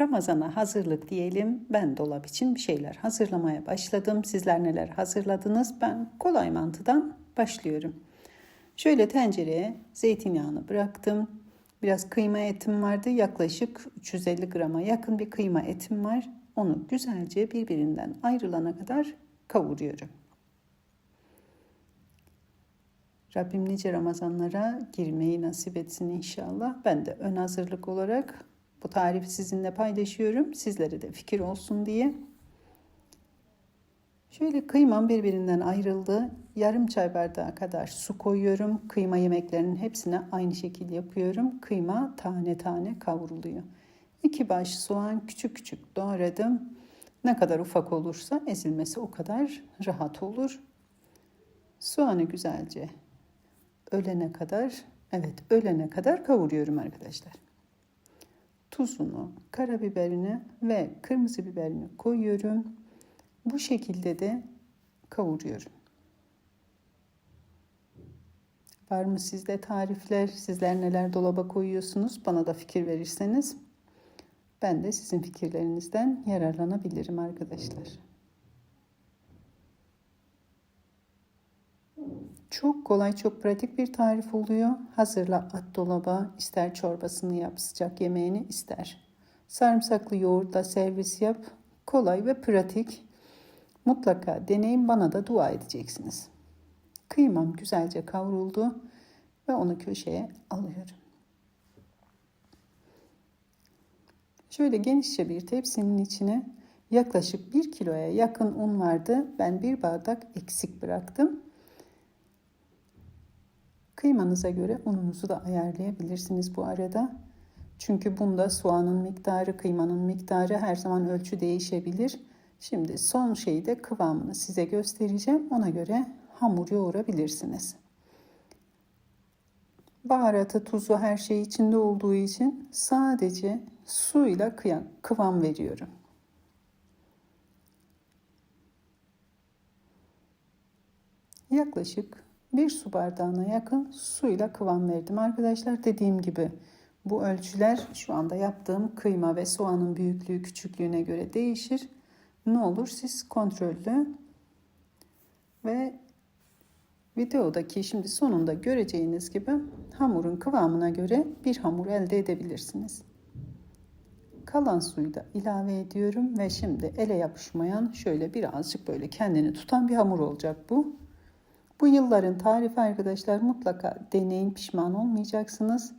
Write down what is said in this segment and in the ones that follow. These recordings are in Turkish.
Ramazana hazırlık diyelim. Ben dolap için bir şeyler hazırlamaya başladım. Sizler neler hazırladınız? Ben kolay mantıdan başlıyorum. Şöyle tencereye zeytinyağını bıraktım. Biraz kıyma etim vardı. Yaklaşık 350 grama yakın bir kıyma etim var. Onu güzelce birbirinden ayrılana kadar kavuruyorum. Rabbim nice Ramazanlara girmeyi nasip etsin inşallah. Ben de ön hazırlık olarak bu tarifi sizinle paylaşıyorum. Sizlere de fikir olsun diye. Şöyle kıymam birbirinden ayrıldı. Yarım çay bardağı kadar su koyuyorum. Kıyma yemeklerinin hepsine aynı şekilde yapıyorum. Kıyma tane tane kavruluyor. İki baş soğan küçük küçük doğradım. Ne kadar ufak olursa ezilmesi o kadar rahat olur. Soğanı güzelce ölene kadar, evet ölene kadar kavuruyorum arkadaşlar. Tuzunu, karabiberini ve kırmızı biberini koyuyorum. Bu şekilde de kavuruyorum. Var mı sizde tarifler? Sizler neler dolaba koyuyorsunuz? Bana da fikir verirseniz ben de sizin fikirlerinizden yararlanabilirim arkadaşlar. Çok kolay, çok pratik bir tarif oluyor. Hazırla at dolaba, ister çorbasını yap, sıcak yemeğini ister. Sarımsaklı yoğurtla servis yap. Kolay ve pratik. Mutlaka deneyin bana da dua edeceksiniz. Kıymam güzelce kavruldu ve onu köşeye alıyorum. Şöyle genişçe bir tepsinin içine yaklaşık 1 kiloya yakın un vardı. Ben bir bardak eksik bıraktım. Kıymanıza göre ununuzu da ayarlayabilirsiniz bu arada. Çünkü bunda soğanın miktarı, kıymanın miktarı her zaman ölçü değişebilir. Şimdi son şeyi de kıvamını size göstereceğim. Ona göre hamur yoğurabilirsiniz. Baharatı, tuzu her şey içinde olduğu için sadece suyla kıvam veriyorum. Yaklaşık bir su bardağına yakın suyla kıvam verdim. Arkadaşlar dediğim gibi bu ölçüler şu anda yaptığım kıyma ve soğanın büyüklüğü küçüklüğüne göre değişir. Ne olur siz kontrollü ve videodaki şimdi sonunda göreceğiniz gibi hamurun kıvamına göre bir hamur elde edebilirsiniz. Kalan suyu da ilave ediyorum ve şimdi ele yapışmayan şöyle birazcık böyle kendini tutan bir hamur olacak bu. Bu yılların tarifi arkadaşlar mutlaka deneyin pişman olmayacaksınız.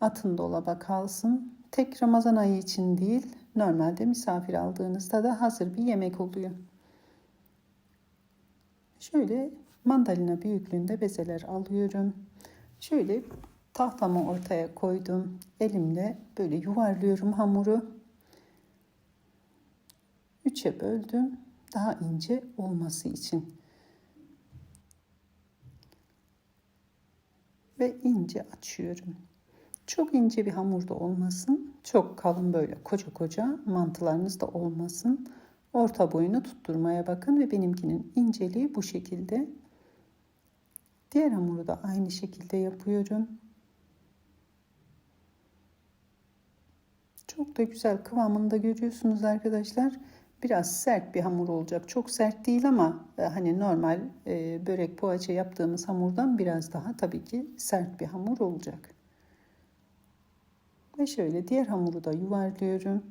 Atın dolaba kalsın. Tek Ramazan ayı için değil normalde misafir aldığınızda da hazır bir yemek oluyor. Şöyle mandalina büyüklüğünde bezeler alıyorum. Şöyle tahtamı ortaya koydum. Elimle böyle yuvarlıyorum hamuru. Üçe böldüm. Daha ince olması için. Ve ince açıyorum. Çok ince bir hamur da olmasın. Çok kalın böyle koca koca mantılarınız da olmasın. Orta boyunu tutturmaya bakın ve benimkinin inceliği bu şekilde. Diğer hamuru da aynı şekilde yapıyorum. Çok da güzel kıvamını da görüyorsunuz arkadaşlar. Biraz sert bir hamur olacak. Çok sert değil ama e, hani normal e, börek poğaça yaptığımız hamurdan biraz daha tabii ki sert bir hamur olacak. Ve şöyle diğer hamuru da yuvarlıyorum.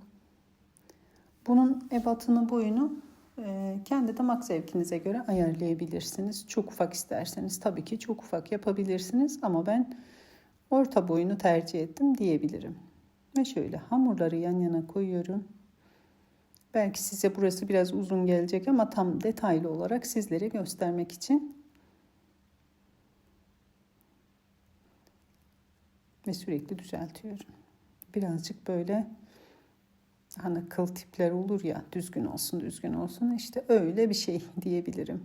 Bunun ebatını boyunu e, kendi damak zevkinize göre ayarlayabilirsiniz. Çok ufak isterseniz tabii ki çok ufak yapabilirsiniz ama ben orta boyunu tercih ettim diyebilirim. Ve şöyle hamurları yan yana koyuyorum. Belki size burası biraz uzun gelecek ama tam detaylı olarak sizlere göstermek için. Ve sürekli düzeltiyorum. Birazcık böyle hani kıl tipler olur ya düzgün olsun düzgün olsun işte öyle bir şey diyebilirim.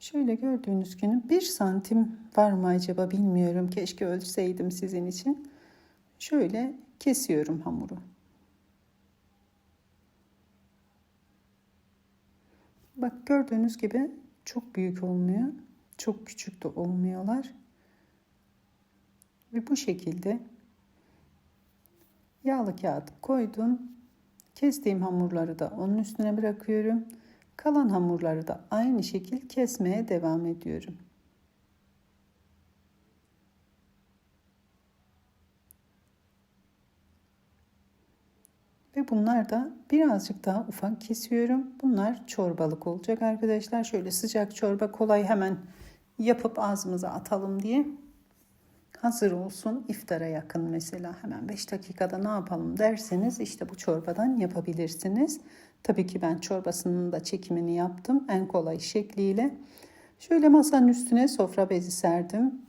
Şöyle gördüğünüz gibi bir santim var mı acaba bilmiyorum. Keşke ölçseydim sizin için. Şöyle kesiyorum hamuru. Bak gördüğünüz gibi çok büyük olmuyor. Çok küçük de olmuyorlar. Ve bu şekilde Yağlı kağıt koydum. Kestiğim hamurları da onun üstüne bırakıyorum. Kalan hamurları da aynı şekil kesmeye devam ediyorum. Ve bunlar da birazcık daha ufak kesiyorum. Bunlar çorbalık olacak arkadaşlar. Şöyle sıcak çorba kolay hemen yapıp ağzımıza atalım diye. Hazır olsun iftara yakın mesela hemen 5 dakikada ne yapalım derseniz işte bu çorbadan yapabilirsiniz. Tabii ki ben çorbasının da çekimini yaptım en kolay şekliyle. Şöyle masanın üstüne sofra bezi serdim.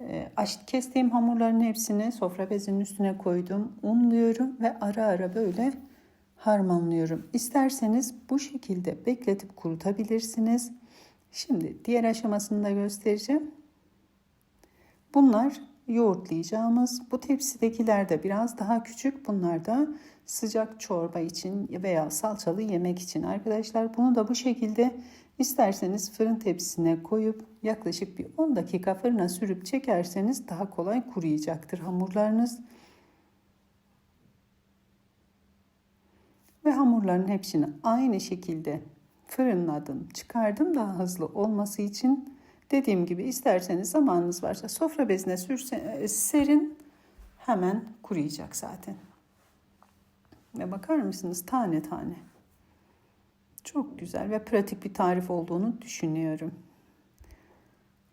E, kestiğim hamurların hepsini sofra bezinin üstüne koydum. Unluyorum ve ara ara böyle harmanlıyorum. İsterseniz bu şekilde bekletip kurutabilirsiniz. Şimdi diğer aşamasını da göstereceğim. Bunlar yoğurtlayacağımız. Bu tepsidekiler de biraz daha küçük. Bunlar da sıcak çorba için veya salçalı yemek için arkadaşlar. Bunu da bu şekilde isterseniz fırın tepsisine koyup yaklaşık bir 10 dakika fırına sürüp çekerseniz daha kolay kuruyacaktır hamurlarınız. Ve hamurların hepsini aynı şekilde fırınladım, çıkardım daha hızlı olması için. Dediğim gibi isterseniz zamanınız varsa sofra bezine sürse, e, serin hemen kuruyacak zaten. Ve bakar mısınız tane tane. Çok güzel ve pratik bir tarif olduğunu düşünüyorum.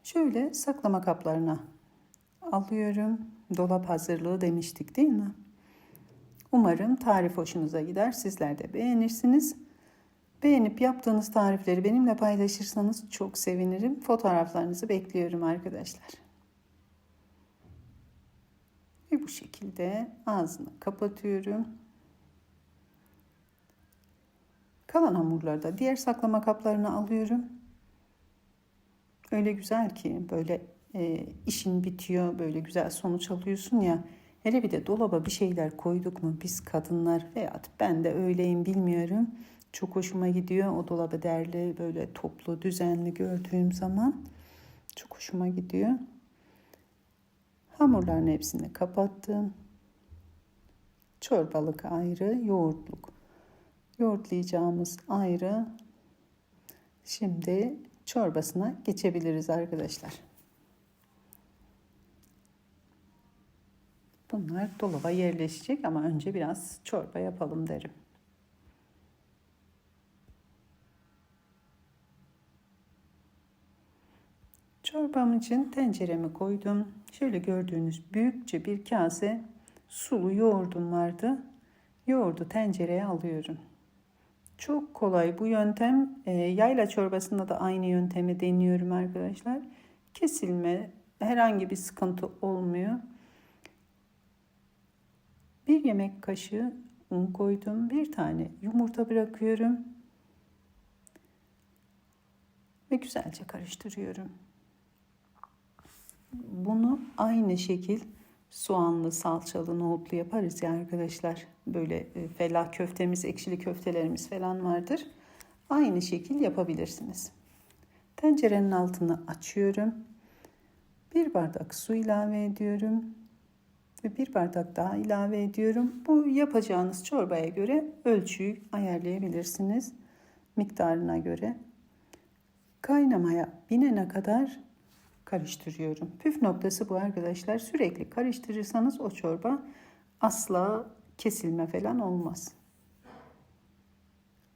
Şöyle saklama kaplarına alıyorum. Dolap hazırlığı demiştik değil mi? Umarım tarif hoşunuza gider. Sizler de beğenirsiniz. Beğenip yaptığınız tarifleri benimle paylaşırsanız çok sevinirim. Fotoğraflarınızı bekliyorum arkadaşlar. Ve bu şekilde ağzını kapatıyorum. Kalan hamurları da diğer saklama kaplarına alıyorum. Öyle güzel ki böyle e, işin bitiyor, böyle güzel sonuç alıyorsun ya. Hele bir de dolaba bir şeyler koyduk mu biz kadınlar veya ben de öyleyim bilmiyorum. Çok hoşuma gidiyor o dolabı derli böyle toplu düzenli gördüğüm zaman. Çok hoşuma gidiyor. Hamurların hepsini kapattım. Çorbalık ayrı, yoğurtluk. Yoğurtlayacağımız ayrı. Şimdi çorbasına geçebiliriz arkadaşlar. Bunlar dolaba yerleşecek ama önce biraz çorba yapalım derim. Çorbam için tenceremi koydum. Şöyle gördüğünüz büyükçe bir kase sulu yoğurdum vardı. Yoğurdu tencereye alıyorum. Çok kolay bu yöntem. E, yayla çorbasında da aynı yöntemi deniyorum arkadaşlar. Kesilme herhangi bir sıkıntı olmuyor. Bir yemek kaşığı un koydum. Bir tane yumurta bırakıyorum. Ve güzelce karıştırıyorum. Bunu aynı şekil soğanlı, salçalı, nohutlu yaparız ya arkadaşlar. Böyle e, felah köftemiz, ekşili köftelerimiz falan vardır. Aynı şekil yapabilirsiniz. Tencerenin altını açıyorum. Bir bardak su ilave ediyorum. Ve bir bardak daha ilave ediyorum. Bu yapacağınız çorbaya göre ölçüyü ayarlayabilirsiniz. Miktarına göre. Kaynamaya binene kadar karıştırıyorum. Püf noktası bu arkadaşlar. Sürekli karıştırırsanız o çorba asla kesilme falan olmaz.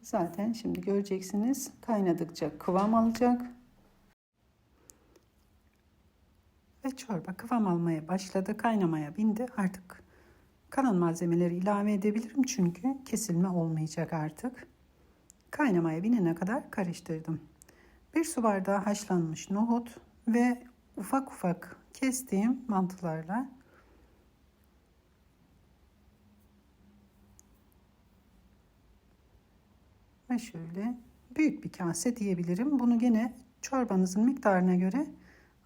Zaten şimdi göreceksiniz kaynadıkça kıvam alacak. Ve çorba kıvam almaya başladı. Kaynamaya bindi. Artık kalan malzemeleri ilave edebilirim. Çünkü kesilme olmayacak artık. Kaynamaya binene kadar karıştırdım. Bir su bardağı haşlanmış nohut, ve ufak ufak kestiğim mantılarla şöyle büyük bir kase diyebilirim. Bunu gene çorbanızın miktarına göre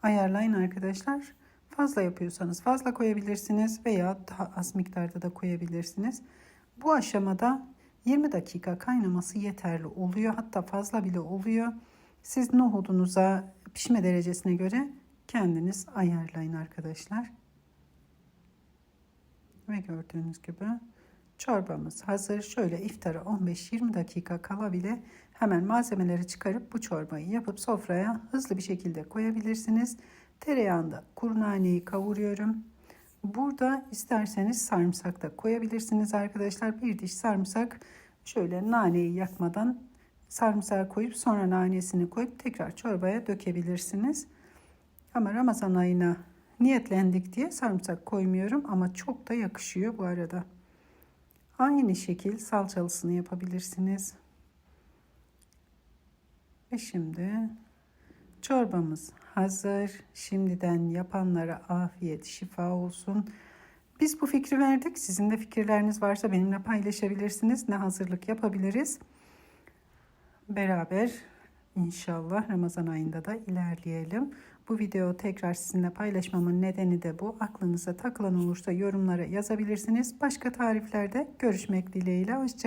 ayarlayın arkadaşlar. Fazla yapıyorsanız fazla koyabilirsiniz veya daha az miktarda da koyabilirsiniz. Bu aşamada 20 dakika kaynaması yeterli oluyor. Hatta fazla bile oluyor. Siz nohudunuza pişme derecesine göre kendiniz ayarlayın arkadaşlar. Ve gördüğünüz gibi çorbamız hazır. Şöyle iftara 15-20 dakika kala bile hemen malzemeleri çıkarıp bu çorbayı yapıp sofraya hızlı bir şekilde koyabilirsiniz. Tereyağında kuru naneyi kavuruyorum. Burada isterseniz sarımsak da koyabilirsiniz arkadaşlar. Bir diş sarımsak şöyle naneyi yakmadan sarımsağı koyup sonra nanesini koyup tekrar çorbaya dökebilirsiniz. Ama Ramazan ayına niyetlendik diye sarımsak koymuyorum ama çok da yakışıyor bu arada. Aynı şekil salçalısını yapabilirsiniz. Ve şimdi çorbamız hazır. Şimdiden yapanlara afiyet, şifa olsun. Biz bu fikri verdik. Sizin de fikirleriniz varsa benimle paylaşabilirsiniz. Ne hazırlık yapabiliriz? Beraber inşallah Ramazan ayında da ilerleyelim. Bu videoyu tekrar sizinle paylaşmamın nedeni de bu. Aklınıza takılan olursa yorumlara yazabilirsiniz. Başka tariflerde görüşmek dileğiyle. Hoşçakalın.